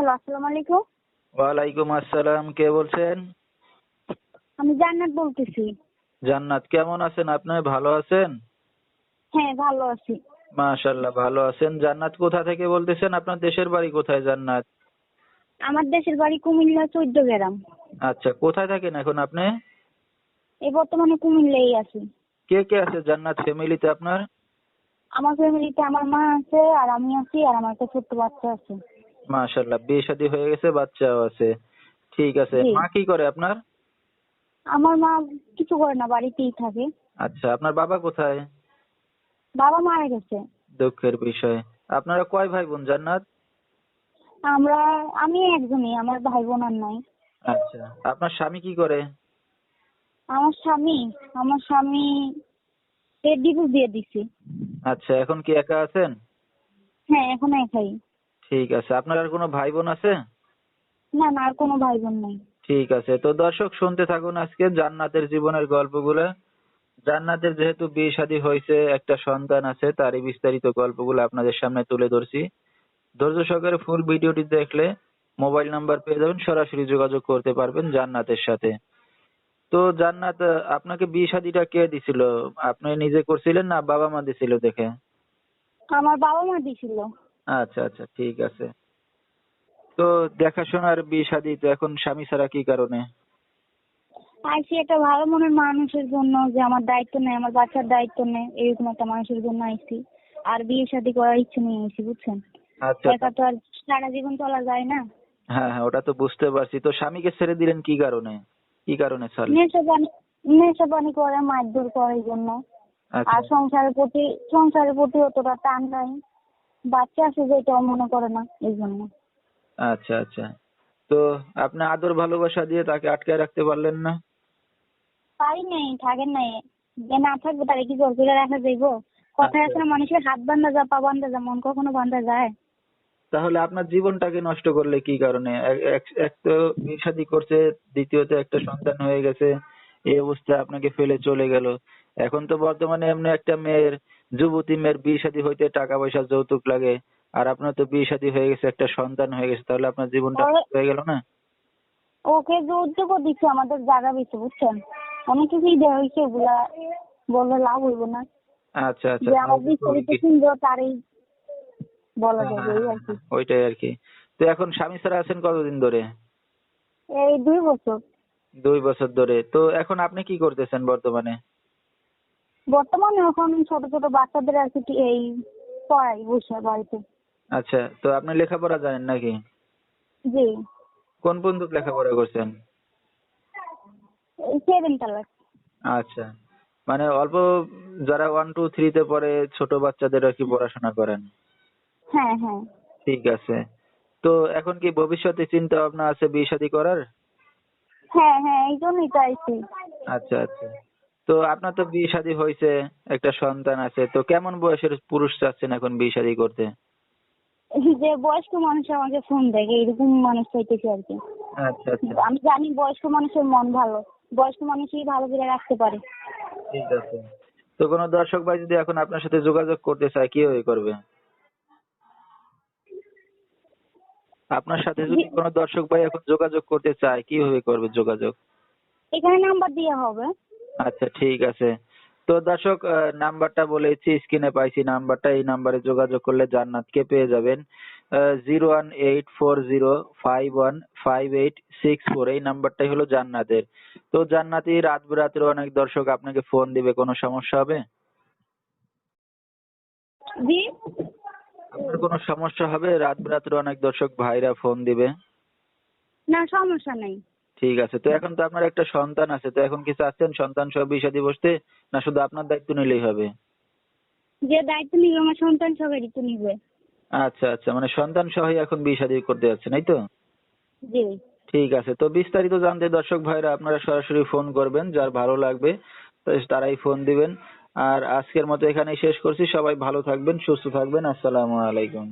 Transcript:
Hello আসসালামু আলাইকুম। ওয়ালাইকুম আসসালাম কে বলছেন? আমি জান্নাত বলতেছি। জান্নাত কেমন আছেন? আপনি ভালো আছেন? হ্যাঁ ভালো আছি। মাশাল্লাহ ভালো আছেন। জান্নাত কোথা থেকে বলতেছেন? আপনার দেশের বাড়ি কোথায় জান্নাত? আমার দেশের বাড়ি কুমিল্লা চৌদ্দ গ্রাম। আচ্ছা কোথায় থাকেন এখন আপনি? এই বর্তমানে কুমিল্লাই আছি। কে কে আছে জান্নাত ফ্যামিলিতে আপনার? আমার ফ্যামিলিতে আমার মা আছে আর আমি আছি আর আমার একটা ছোট্ট বাচ্চা আছে। মাশাল্লাহ বিয়ে শাদী হয়ে গেছে বাচ্চাও আছে। ঠিক আছে জি। মা কি করে আপনার? আমার মা কিছু করে না বাড়িতেই থাকে। আচ্ছা আপনার বাবা কোথায়? বাবা মারা গেছে। দুঃখের বিষয়। আপনারা কয় ভাই বোন জান্নাত? আমরা আমি একজনই আমার ভাই বোন আর নাই আচ্ছা আপনার স্বামী কি করে? আমার স্বামী আমার স্বামী ডিভোর্স দিয়ে দিছি। আচ্ছা এখন কি একা আছেন? হ্যাঁ এখন একাই। ঠিক আছে। আপনার আর কোনো ভাই বোন আছে? না না আর কোনো ভাই বোন নাই। ঠিক আছে। তো দর্শক শুনতে থাকুন আজকে জান্নাতের জীবনের গল্পগুলো। জান্নাতের যেহেতু বিয়ে শাদী হয়েছে একটা সন্তান আছে তারই বিস্তারিত গল্পগুলো আপনাদের সামনে তুলে ধরছি। ধৈর্য সহকারে ফুল ভিডিওটি দেখলে মোবাইল নাম্বার পেয়ে যাবেন সরাসরি যোগাযোগ করতে পারবেন জান্নাতের সাথে। তো জান্নাত আপনাকে বিয়ে শাদীটা কে দিছিল? আপনি নিজে করছিলেন না বাবা মা দিছিল দেখে? আমার বাবা মা দিছিল। আচ্ছা আচ্ছা ঠিক আছে। তো দেখাশোনার বিয়ে শাদী তো এখন স্বামী ছাড়া কি কারণে? আইসি একটা ভালো মনের মানুষের জন্য যে আমার দায়িত্ব নেই আমার বাচ্চার দায়িত্ব নেই এরকম একটা মানুষের জন্য আইসি আর বিয়ে শাদী করার ইচ্ছে নিয়ে আইসি বুঝছেন? আচ্ছা। একা তো আর সারা জীবন চলা যায় না। হ্যাঁ হ্যাঁ ওটা তো বুঝতে পারছি। তো স্বামীকে ছেড়ে দিলেন কি কারণে? কি কারণে ছাড়লেন? নেশা পানি নেশা পানি করে মারধর করে এই জন্য। আচ্ছা। আর সংসারের প্রতি সংসারের প্রতি অতটা টান নাই। বাচ্চা আছে যেটাও মনে করে না এই জন্য। আচ্ছা আচ্ছা। তো আপনি আদর ভালোবাসা দিয়ে তাকে আটকায় রাখতে পারলেন না? পারি নেই থাকেন নাই। যে না থাকবে তারে কি জোর করে রাখা যাইবো? কথায় আছে না মানুষের হাত বান্ধা যা পা বান্ধা যা মন কখনো বান্ধা যায়। তাহলে আপনার জীবনটাকে নষ্ট করলে কি কারণে? এক তো বিয়ে শাদী করছে দ্বিতীয়ত একটা সন্তান হয়ে গেছে। এই অবস্থায় আপনাকে ফেলে চলে গেল। এখন তো বর্তমানে এমনি একটা মেয়ের যুবতী মেয়ের বিয়ে শাদী হইতে টাকা পয়সা যৌতুক লাগে। আর আপনার তো বিয়ে শাদী হয়ে গেছে একটা সন্তান হয়ে গেছে তাহলে আপনার জীবনটা হয়ে গেল না? ওকে যৌতুকও দিচ্ছে আমাদের জায়গা দিচ্ছে বুঝছেন? অনেক কিছুই দেওয়া হয়েছে ওগুলা বললে লাভ হইব না। আচ্ছা আচ্ছা যে আমার বিস্তারিত ওই তারই বলা হ্যাঁ, যাবে এই আর কি। ওইটাই আর কি। তো এখন স্বামী ছাড়া আছেন কতদিন ধরে? এই দুই বছর। দুই বছর ধরে। তো এখন আপনি কি করতেছেন বর্তমানে? বর্তমানে এখন ছোট ছোট বাচ্চাদের আর কি এই পড়াই বসে বাড়িতে। আচ্ছা তো আপনি লেখাপড়া জানেন নাকি? জি। কোন পর্যন্ত লেখাপড়া করছেন? সেভেন ক্লাস আচ্ছা মানে অল্প যারা ওয়ান টু থ্রি তে পড়ে ছোট বাচ্চাদের আর কি পড়াশোনা করেন। হ্যাঁ হ্যাঁ। ঠিক আছে। তো এখন কি ভবিষ্যতে চিন্তা ভাবনা আছে বিয়ে শাদী করার? হ্যাঁ হ্যাঁ এই জন্যই তো আইছি। আচ্ছা আচ্ছা। তো আপনার তো বিয়ে শাদী হয়েছে একটা সন্তান আছে তো কেমন বয়সের পুরুষ চাচ্ছেন এখন বিয়ে শাদী করতে? যে বয়স্ক মানুষ আমাকে ফোন দেয় এরকম মানুষ চাইতেছি আর কি। আচ্ছা আচ্ছা। আমি জানি বয়স্ক মানুষের মন ভালো বয়স্ক মানুষই ভালো করে রাখতে পারে। ঠিক আছে। তো কোনো দর্শক ভাই যদি এখন আপনার সাথে যোগাযোগ করতে চায় কীভাবে করবে? আপনার সাথে যদি কোনো দর্শক ভাই এখন যোগাযোগ করতে চায় কীভাবে করবে যোগাযোগ? এখানে নাম্বার দেওয়া হবে। আচ্ছা ঠিক আছে। তো দর্শক নাম্বারটা বলেছি স্ক্রিনে পাইছি নাম্বারটা এই নাম্বারে যোগাযোগ করলে জান্নাতকে পেয়ে যাবেন। Zero one eight four zero five one five eight six four এই নাম্বারটাই হলো জান্নাতের। তো জান্নাতি রাত বিরাত্রে অনেক দর্শক আপনাকে ফোন দিবে কোনো সমস্যা হবে? জি। আপনার কোনো সমস্যা হবে? রাত বিরাত্রে অনেক দর্শক ভাইরা ফোন দিবে। না সমস্যা নেই। ঠিক আছে তো এখন তো আপনার একটা সন্তান আছে তো এখন কি চাচ্ছেন সন্তান সহ বিষাদি বসতে? না শুধু আপনার দায়িত্ব নিলেই হবে? যে দায়িত্ব নিবে আমার সন্তান সবারই তো নিবে। আচ্ছা আচ্ছা মানে সন্তান সহই এখন বিয়ে শাদী করতে যাচ্ছেন এই তো? জি। ঠিক আছে তো বিস্তারিত জানতে দর্শক ভাইরা আপনারা সরাসরি ফোন করবেন যার ভালো লাগবে তারাই ফোন দিবেন। আর আজকের মতো এখানেই শেষ করছি। সবাই ভালো থাকবেন সুস্থ থাকবেন। আসসালামু আলাইকুম।